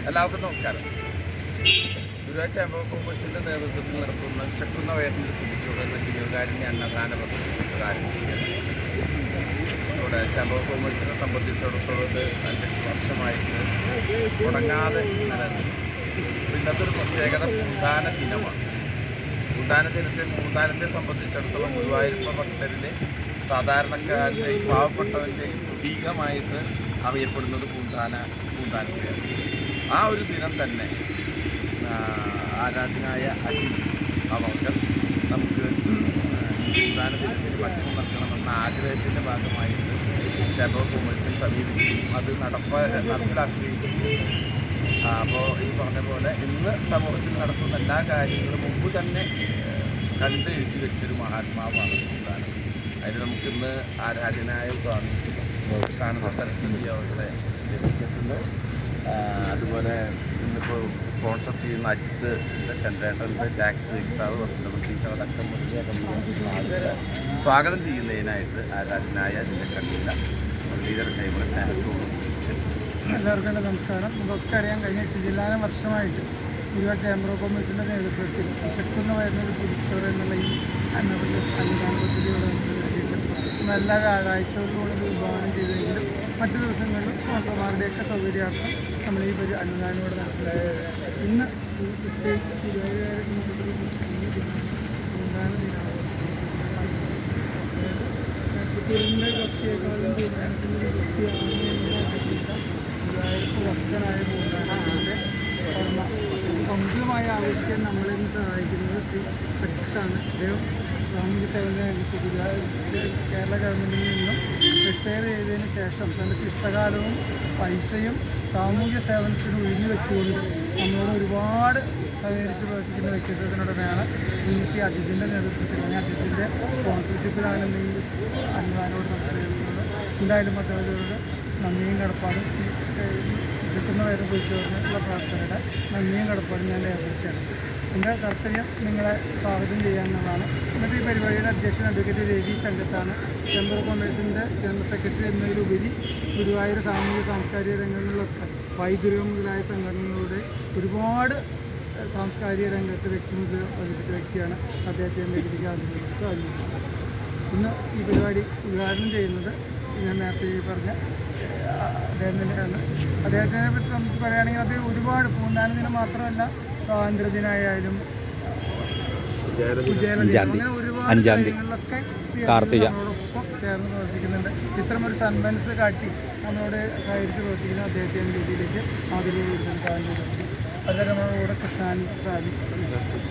എല്ലാവർക്കും നമസ്കാരം. ഗുരുവാഴ്ച ചേംബർ നേതൃത്വത്തിൽ നടത്തുന്ന ശക്തുന്ന വേദന കുതിച്ചുകൊണ്ടുള്ള ജീവകാരുണ്യ അന്നദാന പദ്ധതി ഇവിടെ ഓഫ് കൊമേഴ്സിനെ സംബന്ധിച്ചിടത്തോളം അഞ്ച് വർഷമായിട്ട് തുടങ്ങാതെ നിലനിൽക്കും ഇന്നത്തെ ഒരു പ്രത്യേകത ഭൂതാന ദിനമാണ്. ഭൂതാന ദിനത്തെ ഭൂതാനത്തെ സംബന്ധിച്ചിടത്തോളം ഗുരുവായൂരപ്പ ഭക്തരിലെ സാധാരണക്കാരന്റെയും പാവപ്പെട്ടവന്റെയും പ്രതീകമായിട്ട് അറിയപ്പെടുന്നത് പൂന്താന പൂന്താനത്തെയാണ് ആ ഒരു ദിനം തന്നെ ആരാധനായ അജിൻ അവർക്ക് നമുക്ക് പൂന്താന ദിനത്തിന് ഭക്ഷണം നൽകണമെന്ന ആഗ്രഹത്തിന്റെ ഭാഗമായിട്ട് ശബോ കോമേഴ്സിൽ സമീപിക്കുകയും അത് നടപ്പ നടപ്പിലാക്കുകയും ചെയ്യും അപ്പോൾ ഈ പറഞ്ഞ പോലെ ഇന്ന് സമൂഹത്തിൽ നടത്തുന്ന എല്ലാ കാര്യങ്ങളും മുമ്പ് തന്നെ കണ്ട് എഴുതി വെച്ചൊരു മഹാത്മാവാണ് സുൽത്താൻ. അതിന് നമുക്കിന്ന് ആരാധനായ സ്വാമി സാനന്ദ സരസ്വതി അവരുടെ ലഭിച്ചിട്ടുണ്ട്. അതുപോലെ ഇന്നിപ്പോൾ സ്പോൺസർ ചെയ്യുന്ന അജിത്ത് ചന്ദ്രേട്ടന്റെ ജാക്സ് വിക്സാവ് വസന്തം ടീച്ചർ അടക്കം മുതലേ ആളുകളെ സ്വാഗതം ചെയ്യുന്നതിനായിട്ട് ആരാധനായ അതിന്റെ കണ്ടില്ല മുരളീധര ടൈമിലെ സ്നേഹത്തോടും എല്ലാവർക്കും എന്റെ നമസ്കാരം. നമുക്കൊക്കെ അറിയാൻ കഴിഞ്ഞ ജില്ലാന വർഷമായിട്ട് ഇരുവ ചേംബർ ഓഫ് കൊമേഴ്സിന്റെ നേതൃത്വത്തിൽ വിശക്കുന്ന വരുന്നൊരു പുതുച്ചോറ് എന്നുള്ള ഈ അന്നപതി അന്നദാന പദ്ധതിയോട് എല്ലാ വ്യാഴാഴ്ചകളിലൂടെ വിഭാവനം ചെയ്തെങ്കിലും മറ്റു ദിവസങ്ങളിലും സ്പോൺസർമാരുടെയൊക്കെ സൗകര്യാർത്ഥം നമ്മൾ ഈ ഒരു അന്നദാനോട് നടത്തുന്നത്. ഇന്ന് പ്രത്യേകിച്ച് തിരുവനന്തപുരം അന്നദാന ദിനാഘോഷം ആവശ്യം നമ്മളെ സഹായിക്കുന്നത് ശ്രീ അജിത്താണ്. അദ്ദേഹം സാമൂഹ്യ സേവന കേരള ഗവൺമെന്റിൽ നിന്നും റിട്ടയർ ചെയ്തതിന് ശേഷം തന്റെ ശിഷ്ടകാലവും പൈസയും സാമൂഹ്യ സേവനത്തിന് ഒഴിഞ്ഞു വെച്ചുകൊണ്ട് നമ്മളോട് ഒരുപാട് സഹകരിച്ച് പ്രവർത്തിക്കുന്ന വ്യക്തിത്വത്തിനുടനെയാണ് ഈ ശ്രീ അജിത്തിന്റെ നേതൃത്വത്തിൽ. അല്ലെങ്കിൽ അജിത്തിന്റെ സ്പോൺസർഷിപ്പിലാണ് എന്തെങ്കിലും അനുവാദോട് നടത്തുന്നത് എന്തായാലും മറ്റുള്ളവരോട് നന്ദിയും കടപ്പാടും. വിശക്കുന്ന പേരെ കുറിച്ചുള്ള പ്രാർത്ഥനയുടെ നന്ദിയും കടപ്പാടും ഞാൻ അറിയിക്കുകയാണ് എന്റെ കർത്തവ്യം നിങ്ങളെ സ്വാഗതം ചെയ്യാമെന്നുള്ളതാണ് ഇന്നത്തെ ഈ പരിപാടിയുടെ അധ്യക്ഷൻ അഡ്വക്കേറ്റ് രവി ചങ്കത്താണ്. ഓഫ് കൊമേഴ്സിന്റെ ജനറൽ സെക്രട്ടറി എന്നതിലുപരി ഗുരുവായൂർ സാമൂഹിക സാംസ്കാരിക രംഗങ്ങളിലൊക്കെ വൈദ്യുതം മുതലായ സംഘടനകളുടെ ഒരുപാട് സാംസ്കാരിക രംഗത്ത് വ്യക്തിമുദ്ര പതിപ്പിച്ച വ്യക്തിയാണ് അദ്ദേഹത്തെ ഇന്ന് ഈ പരിപാടി ഉദ്ഘാടനം ചെയ്യുന്നത് ഞാൻ നേരത്തെ ഈ പറഞ്ഞ അദ്ദേഹത്തിന്റെയാണ് അദ്ദേഹത്തിനെ പറ്റി നമുക്ക് പറയുകയാണെങ്കിൽ അത് ഒരുപാട് പൂന്താന ദിനം മാത്രമല്ല സ്വാതന്ത്ര്യദിനായാലും അങ്ങനെ ഒരുപാട് കാര്യങ്ങളിലൊക്കെ കാർത്തിക. ചേർന്ന് പ്രവർത്തിക്കുന്നുണ്ട്. ഇത്തരമൊരു സന്മനസ് കാട്ടി നമ്മളോട് സഹകരിച്ച് പ്രവർത്തിക്കുന്ന അദ്ദേഹത്തിന്റെ രീതിയിലേക്ക് ആദ്യം കൊടുക്കാൻ അതുപോലെ നമ്മുടെ കൂടെ കൃഷ്ണാനി സ്വാമി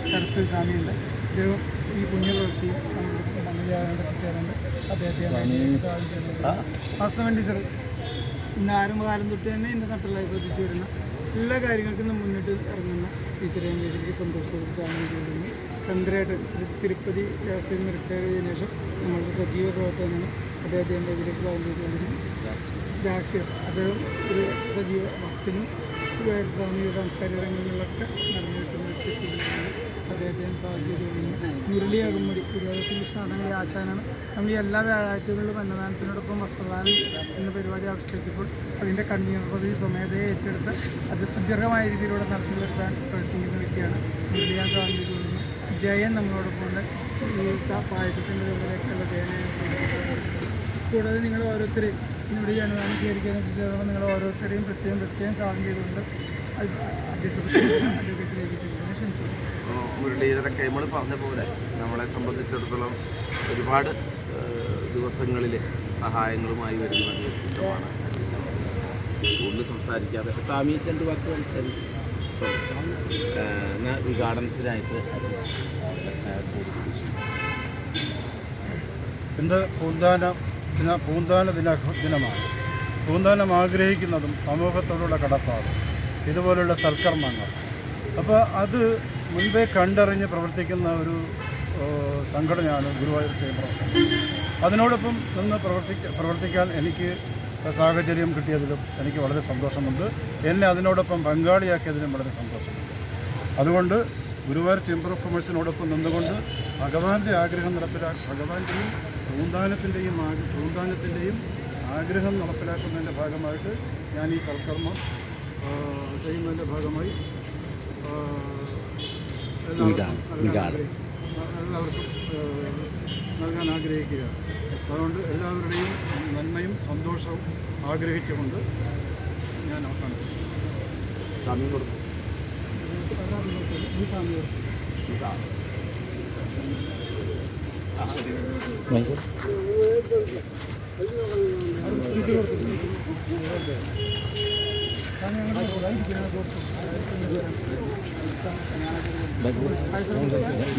സരസ്വതി സ്വാമിയുണ്ട് അദ്ദേഹം ഈ പുണ്യപ്രവൃത്തി നമ്മൾ ചേർന്നുണ്ട് അദ്ദേഹത്തെ സാധിച്ചിട്ടുണ്ട് വാസ്തവൻ ടീച്ചർ ഇന്ന് ആരംഭകാലം തൊട്ട് തന്നെ എന്റെ നട്ടലായി ശ്രദ്ധിച്ചു വരുന്ന എല്ലാ കാര്യങ്ങൾക്കും മുന്നിട്ട് ഇറങ്ങുന്ന ടീച്ചറേയും എനിക്ക് സന്തോഷത്തോട് സ്വാഗതം ചെയ്യുന്നു. ചന്ദ്രേട്ടൻ തിരു- തിരുപ്പതി ദേവസ്ഥയിൽ റിട്ടയർ ചെയ്തതിനു ശേഷം നമ്മളുടെ സജീവ പ്രവർത്തനമാണ് അദ്ദേഹത്തെ എന്റെ ഇതിലേക്ക് സ്വാഗതം ജാക്ഷ്യർ അദ്ദേഹം ഒരു സജീവ ഭക്തനും സാമൂഹിക സാംസ്കാരിക രംഗങ്ങളിലൊക്കെ നടന്നു കിട്ടുന്ന വ്യക്തിത്വമാണ് അദ്ദേഹത്തെ സ്വാഗതം ചെയ്തുകൊണ്ടിരിക്കുന്നു മുരളി അകമ്പടി ഗുരുവായൂർ ശ്രീകൃഷ്ണ അടങ്ങിയ ആശാനാണ്. നമ്മൾ ഈ എല്ലാ വ്യാഴാഴ്ചകളിലും അന്നദാനത്തിനോടൊപ്പം വസ്ത്രദാനം എന്ന പരിപാടി ആവിഷ്കരിച്ചപ്പോൾ അതിന്റെ കൺവീനർ പദവി സ്വമേധയെ ഏറ്റെടുത്ത് അത് സുദീർഘമായ രീതിയിലൂടെ നടത്തി വരുത്താൻ പ്രവർത്തിക്കുന്ന വ്യക്തിയാണ് മുരളി ഞാൻ സ്വാഗതം ചെയ്തുകൊണ്ടിരുന്നു ജയൻ നമ്മളോടൊപ്പം ഉണ്ട്. ഈ പായസത്തിന്റെ ചുമതലയൊക്കെയുള്ള ജയനെ കൂടാതെ നിങ്ങൾ ഓരോരുത്തരെയും ഇവിടെ ഈ അനുദാനം സ്വീകരിക്കാൻ എത്തിച്ചേർന്ന് നിങ്ങൾ ഓരോരുത്തരെയും പ്രത്യേകം പ്രത്യേകം സ്വാഗതം ചെയ്തുകൊണ്ട് അധ്യക്ഷത്തിലേക്ക് ക്ഷണിച്ചു മുരളീധര നമ്മൾ പറഞ്ഞ പോലെ നമ്മളെ സംബന്ധിച്ചിടത്തോളം ഒരുപാട് ദിവസങ്ങളിൽ സഹായങ്ങളുമായി വരുന്ന വ്യക്തിത്വമാണ് കൂടുതൽ സംസാരിക്കാതെ സ്വാമി രണ്ട് വാക്ക് സംസാരിക്കും. എന്നാൽ ഉദ്ഘാടനത്തിനായിട്ട്. ഇന്ന് പൂന്താന ദിന പൂന്താന ദിന ദിനമാണ്. പൂന്താനം ആഗ്രഹിക്കുന്നതും സമൂഹത്തോടുള്ള കടപ്പാടും ഇതുപോലുള്ള സൽക്കർമ്മങ്ങൾ. അപ്പോൾ അത് മുൻപേ കണ്ടറിഞ്ഞ് പ്രവർത്തിക്കുന്ന ഒരു സംഘടനയാണ് ഗുരുവായൂർ ചേംബർ. അതിനോടൊപ്പം നിന്ന് പ്രവർത്തിക്ക പ്രവർത്തിക്കാൻ എനിക്ക് സാഹചര്യം കിട്ടിയതിലും എനിക്ക് വളരെ സന്തോഷമുണ്ട് എന്നെ അതിനോടൊപ്പം പങ്കാളിയാക്കിയതിലും വളരെ സന്തോഷമുണ്ട് അതുകൊണ്ട് ഗുരുവായൂർ ചേംബർ ഓഫ് കൊമേഴ്സിനോടൊപ്പം നിന്നുകൊണ്ട് ഭഗവാന്റെ ആഗ്രഹം നടപ്പിലാക്കി ഭഗവാന്റെയും പൂന്താനത്തിന്റെയും പൂന്താനത്തിന്റെയും ആഗ്രഹം നടപ്പിലാക്കുന്നതിന്റെ ഭാഗമായിട്ട് ഞാൻ ഈ സൽക്കർമ്മം ചെയ്യുന്നതിന്റെ ഭാഗമായി നൽകാൻ ആഗ്രഹി- എല്ലാവർക്കും നൽകാൻ ആഗ്രഹിക്കുകയാണ് അതുകൊണ്ട് എല്ലാവരുടെയും നന്മയും സന്തോഷവും ആഗ്രഹിച്ചുകൊണ്ട് ഞാൻ അവസാനിക്കും സമയം കൊടുക്കും.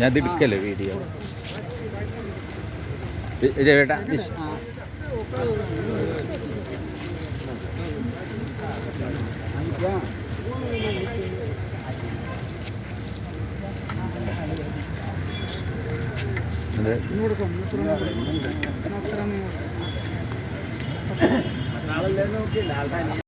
ഞാൻ എടുക്കല്ലേ വീഡിയോ ചേട്ടാ നോക്കിയില്ല ആൾക്കാർ